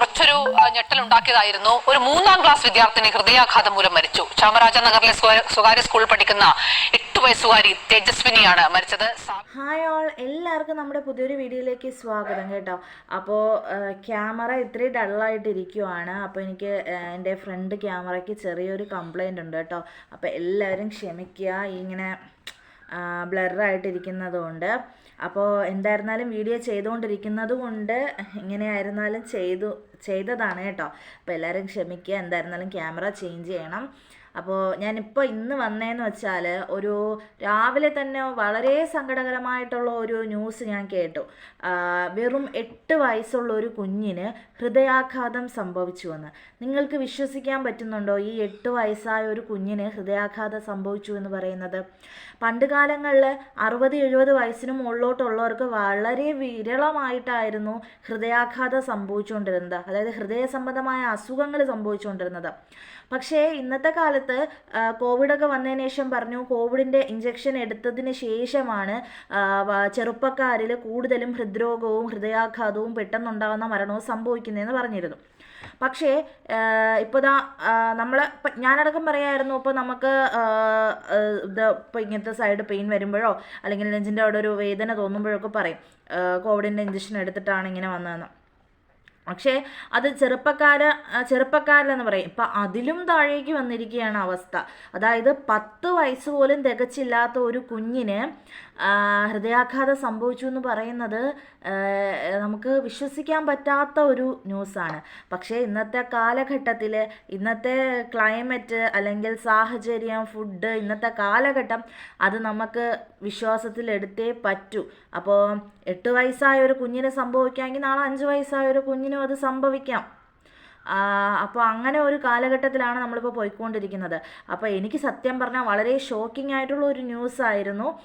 കുറച്ചൊരു ഞെട്ടലുണ്ടാക്കിയതായിരുന്നു. ഒരു മൂന്നാം ക്ലാസ് വിദ്യാർത്ഥിനി ഹൃദയാഘാതം മൂലം മരിച്ചു. ചാമരാജ നഗറിലെ സ്വ- സ്വകാര്യ സ്കൂളിൽ പഠിക്കുന്ന എട്ട് വയസ്സുകാരി തേജസ്വിനിയാണ് മരിച്ചത്. ഹായ് ഓൾ എല്ലാവർക്കും നമ്മുടെ പുതിയൊരു വീഡിയോയിലേക്ക് സ്വാഗതം കേട്ടോ. അപ്പോൾ ക്യാമറ ഇത്രയും ഡള്ളായിട്ടിരിക്കുവാണ് അപ്പോൾ എനിക്ക് എന്റെ ഫ്രണ്ട് ക്യാമറയ്ക്ക് ചെറിയൊരു കംപ്ലൈന്റ് ഉണ്ട് കേട്ടോ. അപ്പോൾ എല്ലാവരും ക്ഷമിക്കുക. ഇങ്ങനെ ബ്ലറായിട്ടിരിക്കുന്നത് കൊണ്ട് അപ്പോൾ എന്തായിരുന്നാലും വീഡിയോ ചെയ്തുകൊണ്ടിരിക്കുന്നത് കൊണ്ട് ഇങ്ങനെയായിരുന്നാലും ചെയ്തു ചെയ്തതാണ് കേട്ടോ. അപ്പോൾ എല്ലാവരും ക്ഷമിക്കുക. എന്തായിരുന്നാലും ക്യാമറ ചേഞ്ച് ചെയ്യണം. അപ്പോൾ ഞാനിപ്പോൾ ഇന്ന് വന്നതെന്ന് വെച്ചാൽ ഒരു രാവിലെ തന്നെ വളരെ സങ്കടകരമായിട്ടുള്ള ഒരു ന്യൂസ് ഞാൻ കേട്ടു. വെറും എട്ട് വയസ്സുള്ള ഒരു കുഞ്ഞിന് ഹൃദയാഘാതം സംഭവിച്ചുവെന്ന് നിങ്ങൾക്ക് വിശ്വസിക്കാൻ പറ്റുന്നുണ്ടോ ഈ എട്ട് വയസ്സായ ഒരു കുഞ്ഞിന് ഹൃദയാഘാതം സംഭവിച്ചു എന്ന് പറയുന്നത്? പണ്ട് കാലങ്ങളിൽ അറുപത് എഴുപത് വയസ്സിന് മുകളിലോട്ടുള്ളവർക്ക് വളരെ വിരളമായിട്ടായിരുന്നു ഹൃദയാഘാതം സംഭവിച്ചുകൊണ്ടിരുന്നത്. അതായത് ഹൃദയ സംബന്ധമായ അസുഖങ്ങൾ സംഭവിച്ചുകൊണ്ടിരുന്നത്. പക്ഷേ ഇന്നത്തെ കാലത്ത് ആ, കോവിഡൊക്കെ വന്നതിന് ശേഷം പറഞ്ഞു കോവിഡിന്റെ ഇഞ്ചക്ഷൻ എടുത്തതിന് ശേഷമാണ് ചെറുപ്പക്കാരിൽ കൂടുതലും ഹൃദ്രോഗവും ഹൃദയാഘാതവും പെട്ടെന്നുണ്ടാകുന്ന മരണവും സംഭവിക്കുന്നതെന്ന് പറഞ്ഞിരുന്നു. പക്ഷേ ഇപ്പോൾ ദാ നമ്മൾ ഞാനടക്കം പറയായിരുന്നു ഇപ്പോൾ നമുക്ക് ഇത് ഇപ്പോൾ ഇങ്ങനത്തെ സൈഡ് പെയിൻ വരുമ്പോഴോ അല്ലെങ്കിൽ നെഞ്ചിന്റെ അവിടെ ഒരു വേദന തോന്നുമ്പോഴൊക്കെ പറയും കോവിഡിന്റെ ഇഞ്ചക്ഷൻ എടുത്തിട്ടാണ് ഇങ്ങനെ വന്നതെന്ന്. പക്ഷേ അത് ചെറുപ്പക്കാര ചെറുപ്പക്കാരിലെന്ന് പറയും. ഇപ്പം അതിലും താഴേക്ക് വന്നിരിക്കുകയാണ് അവസ്ഥ. അതായത് പത്ത് വയസ്സ് പോലും തികച്ചില്ലാത്ത ഒരു കുഞ്ഞിന് ഹൃദയാഘാതം സംഭവിച്ചു എന്ന് പറയുന്നത് നമുക്ക് വിശ്വസിക്കാൻ പറ്റാത്ത ഒരു ന്യൂസാണ്. പക്ഷേ ഇന്നത്തെ കാലഘട്ടത്തിൽ ഇന്നത്തെ ക്ലൈമറ്റ് അല്ലെങ്കിൽ സാഹചര്യം ഫുഡ് ഇന്നത്തെ കാലഘട്ടം അത് നമുക്ക് വിശ്വാസത്തിലെടുത്തേ പറ്റൂ. അപ്പോൾ എട്ട് വയസ്സായ ഒരു കുഞ്ഞിനെ സംഭവിക്കാമെങ്കിൽ നാളെ അഞ്ച് വയസ്സായ ഒരു കുഞ്ഞിനും അത് സംഭവിക്കാം. അപ്പോൾ അങ്ങനെ ഒരു കാലഘട്ടത്തിലാണ് നമ്മളിപ്പോൾ പോയിക്കൊണ്ടിരിക്കുന്നത്. അപ്പോൾ എനിക്ക് സത്യം പറഞ്ഞാൽ വളരെ ഷോക്കിംഗ് ആയിട്ടുള്ള ഒരു ന്യൂസ് ആയിരുന്നു.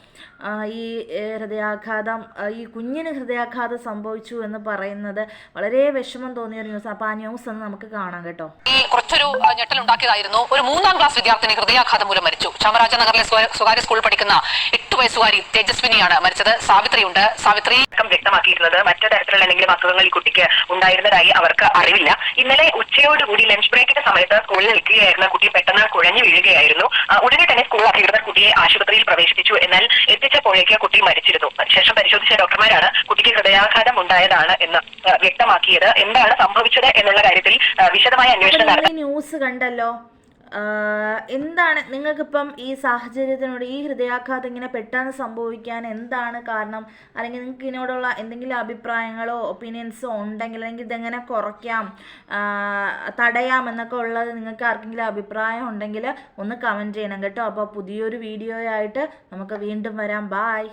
ഈ ഹൃദയാഘാതം ഈ കുഞ്ഞിന് ഹൃദയാഘാതം സംഭവിച്ചു എന്ന് പറയുന്നത് വളരെ വിഷമം തോന്നിയ ഒരു ന്യൂസ് അപ്പോൾ ആ ന്യൂസ് ഒന്ന് നമുക്ക് കാണാം കേട്ടോ. ഈ കുറച്ചൊരു ഞെട്ടലുണ്ടാക്കിയതായിരുന്നു. ഒരു മൂന്നാം ക്ലാസ് വിദ്യാർത്ഥിനി ഹൃദയാഘാതം മൂലം മരിച്ചു. ചാമരാജ നഗറിലെ സ്വ- സ്വകാര്യ സ്കൂളിൽ പഠിക്കുന്ന എട്ട് വയസ്സുകാരി തേജസ്വിനിയാണ് മരിച്ചത്. സാവിത്രിയുണ്ട്. സാവിത്രി വ്യക്തമാക്കിയിരുന്നത് മറ്റു തരത്തിലുള്ള എന്തെങ്കിലും അസുഖങ്ങൾ ഈ കുട്ടിക്ക് ഉണ്ടായിരുന്നതായി അവർക്ക് അറിവില്ല. ഇന്നലെ ഉച്ചയോടുകൂടി ലഞ്ച് ബ്രേക്കിന്റെ സമയത്ത് സ്കൂളിൽ നിൽക്കുകയായിരുന്ന കുട്ടി പെട്ടെന്ന് കുഴഞ്ഞു വീഴുകയായിരുന്നു. ഉടനെ തന്നെ സ്കൂൾ അധികൃതർ കുട്ടിയെ ആശുപത്രിയിൽ പ്രവേശിപ്പിച്ചു. എന്നാൽ എത്തിച്ചപ്പോഴേക്ക് കുട്ടി മരിച്ചിരുന്നു. ശേഷം പരിശോധിച്ച ഡോക്ടർമാരാണ് കുട്ടിക്ക് ഹൃദയാഘാതം ഉണ്ടായതാണ് എന്ന് വ്യക്തമാക്കിയത്. എന്താണ് സംഭവിച്ചത് എന്നുള്ള കാര്യത്തിൽ വിശദമായ അന്വേഷണം ന്യൂസ് കണ്ടല്ലോ. എന്താണ് നിങ്ങൾക്കിപ്പം ഈ സാഹചര്യത്തിനോട് ഈ ഹൃദയാഘാതം ഇങ്ങനെ പെട്ടെന്ന് സംഭവിക്കാൻ എന്താണ് കാരണം? അല്ലെങ്കിൽ നിങ്ങൾക്ക് ഇതിനോടുള്ള എന്തെങ്കിലും അഭിപ്രായങ്ങളോ ഒപ്പീനിയൻസോ ഉണ്ടെങ്കിൽ അല്ലെങ്കിൽ ഇതെങ്ങനെ കുറയ്ക്കാം തടയാം എന്നൊക്കെ ഉള്ളത് നിങ്ങൾക്ക് ആർക്കെങ്കിലും അഭിപ്രായം ഉണ്ടെങ്കിൽ ഒന്ന് കമന്റ് ചെയ്യണം കേട്ടോ. അപ്പോൾ പുതിയൊരു വീഡിയോ ആയിട്ട് നമുക്ക് വീണ്ടും വരാം. ബായ്